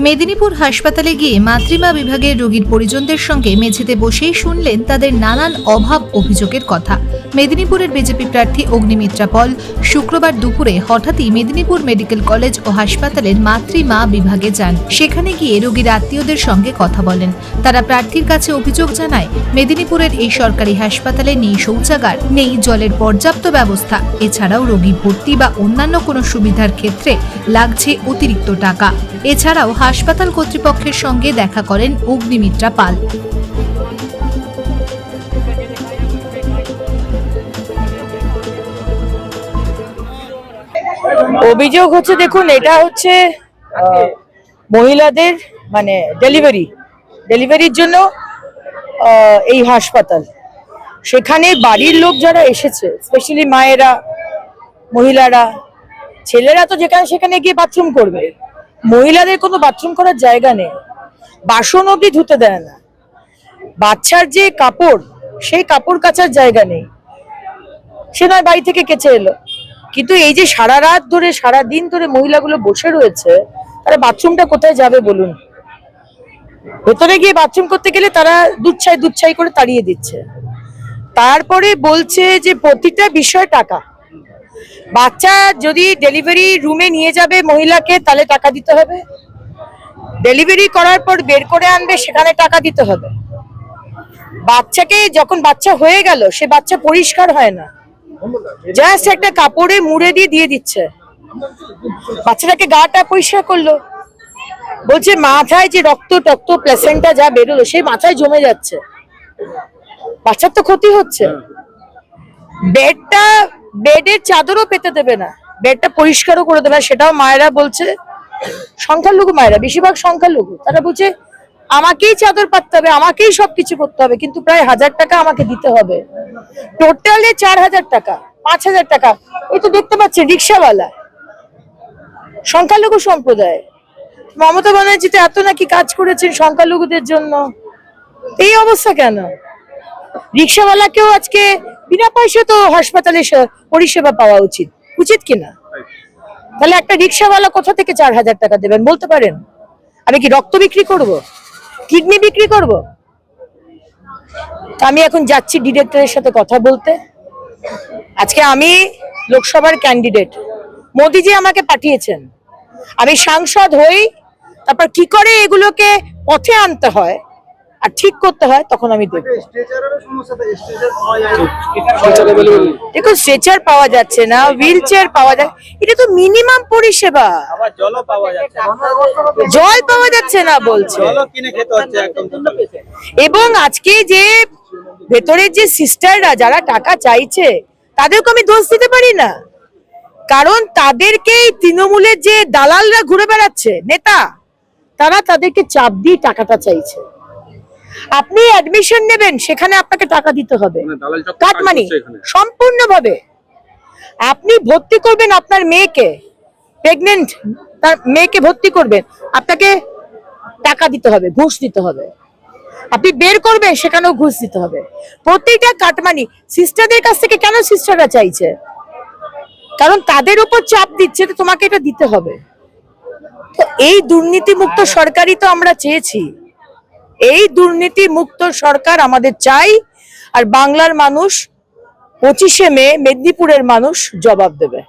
মেদিনীপুর হাসপাতালে গিয়ে মাতৃমা বিভাগের রোগীর পরিজনদের সঙ্গে মেঝেতে বসেই শুনলেন তাদের নানান অভাব অভিযোগের কথা। মেদিনীপুরের বিজেপি প্রার্থী অগ্নিমিত্রা পল শুক্রবার দুপুরে হঠাৎই মেদিনীপুর মেডিকেল কলেজ ও হাসপাতালের মাতৃমা বিভাগে যান। সেখানে গিয়ে রোগীর আত্মীয়দের সঙ্গে কথা বলেন। তারা প্রার্থীর কাছে অভিযোগ জানায়, মেদিনীপুরের এই সরকারি হাসপাতালে নেই শৌচাগার, নেই জলের পর্যাপ্ত ব্যবস্থা। এছাড়াও রোগী ভর্তি বা অন্যান্য কোনো সুবিধার ক্ষেত্রে লাগছে অতিরিক্ত টাকা। এছাড়াও হাসপাতাল কর্তৃপক্ষের সঙ্গে দেখা করেন অগ্নিমিত্রা পাল। অভিযোগ হচ্ছে, দেখুন, এটা হচ্ছে মহিলাদের মানে ডেলিভারি ডেলিভারির জন্য এই হাসপাতাল। সেখানে বাড়ির লোক যারা এসেছে স্পেশালি মায়েরা, মহিলারা, ছেলেরা তো যেখানে সেখানে গিয়ে বাথরুম করবে। মহিলাদের কোনো বাথরুম করার জায়গা নেই। বাসন অবধি ধুতে দেয় না। বাচ্চার যে কাপড়, সেই কাপড় কাচার জায়গা নেই। সে নয় বাড়ি থেকে কেচে এলো। কিন্তু এই যে সারা রাত ধরে, সারা দিন ধরে মহিলাগুলো বসে রয়েছে, তারা বাথরুমটা কোথায় যাবে বলুন? ভেতরে গিয়ে বাথরুম করতে গেলে তারা দুচ্ছাই দুচ্ছাই করে তাড়িয়ে দিচ্ছে। তারপরে বলছে যে প্রতিটা বিষয় টাকা। বাচ্চা যদি ডেলিভারি রুমে নিয়ে যাবে মহিলাকে তাহলে টাকা দিতে হবে। ডেলিভারি করার পর বের করে আনবে সেখানে টাকা দিতে হবে। বাচ্চাকে যখন বাচ্চা হয়ে গেল সে বাচ্চা পরিষ্কার হয় না। জাস্ট একটা কাপড়ে মুড়ে দিয়ে দিয়ে দিচ্ছে। বাচ্চাটাকে গাটা পরিষ্কার করল। বলছে মাথায় যে রক্ত টক্ত প্লেসেন্টা যা বেরোলো সেই মাথায় জমে যাচ্ছে। বাচ্চার তো ক্ষতি হচ্ছে। বেডটা বেডের চাদরও পেতে দেবে না। বেডটা পরিষ্কারও করে দেবে না, সেটাও মায়েরা বলছে। সংখ্যালঘু মায়েরা, বেশিরভাগ সংখ্যালঘু, তারা বলছে, আমাকেই চাদর পাততে হবে, আমাকেই সবকিছু করতে হবে, কিন্তু প্রায় হাজার টাকা আমাকে দিতে হবে। টোটালে চার হাজার টাকা, পাঁচ হাজার টাকা। এই তো দেখতে পাচ্ছেন, রিক্সাওয়ালা। সংখ্যালঘু সম্প্রদায়। মমতা ব্যানার্জি তো এত নাকি কাজ করেছেন সংখ্যালঘুদের জন্য। এই অবস্থা কেন? রিক্সাওয়ালাকেও আজকে বিনা পয়সা তো হাসপাতালে পরিষেবা পাওয়া উচিত। উচিত কিনা তাহলে একটা রিক্সাওয়ালা কোথা থেকে চার হাজার টাকা দেবেন বলতে পারেন? আমি কি রক্ত বিক্রি করব? কিডনি বিক্রি করব? আমি এখন যাচ্ছি ডিরেক্টরের সাথে কথা বলতে। আজকে আমি লোকসভার ক্যান্ডিডেট। মোদিজি আমাকে পাঠিয়েছেন। আমি সাংসদ হই, তারপর কি করে এগুলোকে পথে আনতে হয়? আর ঠিক করতে হয়, তখন আমি দেখব। দেখুন স্ট্রেচার পাওয়া যাচ্ছে না হুইল চেয়ার পাওয়া যায়, এটা তো মিনিমাম পরিষেবা। জল পাওয়া যাচ্ছে না বলছে। এবং আজকে যে ভেতরের যে সিস্টাররা যারা টাকা চাইছে, তাদেরকে আমি দোষ দিতে পারি না। কারণ তাদেরকেই তৃণমূলের যে দালালরা ঘুরে বেড়াচ্ছে, নেতা, তারা তাদেরকে চাপ দিয়ে টাকাটা চাইছে। আপনি অ্যাডমিশন নেবেন সেখানে আপনাকে টাকা দিতে হবে। মানে দালাল চক্র কাটমানি। সম্পূর্ণভাবে। আপনি ভর্তি করবেন আপনার মেয়েকে প্রেগনেন্ট তার মেয়েকে ভর্তি করবেন আপনাকে টাকা দিতে হবে ঘুষ দিতে হবে। আপনি বের করবেন সেখানেও ঘুষ দিতে হবে। প্রত্যেকটা কাটমানি সিস্টারদের কাছ থেকে কেন সিস্টাররা চাইছে? কারণ তাদের উপর চাপ দিচ্ছে তো তোমাকে এটা দিতে হবে। তো এই দুর্নীতি মুক্ত সরকারই তো আমরা চেয়েছি। এই দুর্নীতি মুক্ত সরকার আমাদের চাই, আর বাংলার মানুষ পঁচিশে মে মেদিনীপুরের মানুষ জবাব দেবে।